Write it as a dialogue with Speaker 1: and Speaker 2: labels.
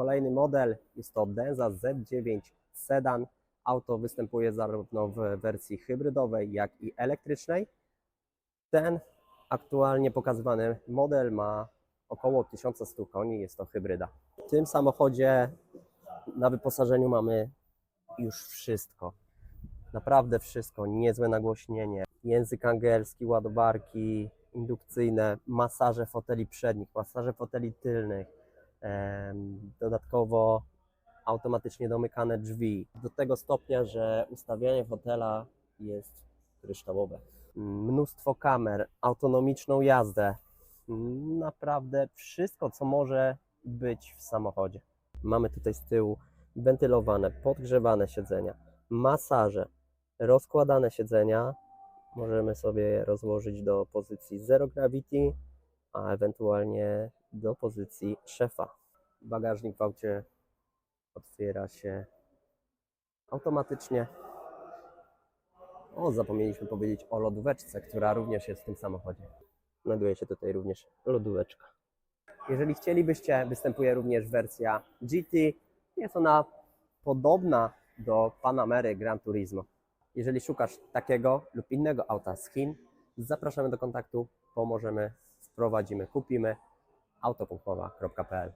Speaker 1: Kolejny model jest to Denza Z9 Sedan. Auto występuje zarówno w wersji hybrydowej, jak i elektrycznej. Ten aktualnie pokazywany model ma około 1100 koni, jest to hybryda. W tym samochodzie na wyposażeniu mamy już wszystko. Naprawdę wszystko. Niezłe nagłośnienie, język angielski, ładowarki indukcyjne, masaże foteli przednich, masaże foteli tylnych. Dodatkowo automatycznie domykane drzwi. Do tego stopnia, że ustawianie fotela jest kryształowe. Mnóstwo kamer, autonomiczną jazdę. Naprawdę wszystko, co może być w samochodzie. Mamy tutaj z tyłu wentylowane, podgrzewane siedzenia, masaże, rozkładane siedzenia. Możemy sobie je rozłożyć do pozycji Zero Gravity, a ewentualnie do pozycji szefa. Bagażnik w aucie otwiera się automatycznie. O, zapomnieliśmy powiedzieć o lodóweczce, która również jest w tym samochodzie. Znajduje się tutaj również lodóweczka. Jeżeli chcielibyście, występuje również wersja GT. Jest ona podobna do Panamery Gran Turismo. Jeżeli szukasz takiego lub innego auta z Chin, zapraszamy do kontaktu, pomożemy, wprowadzimy, kupimy autopunkowa.pl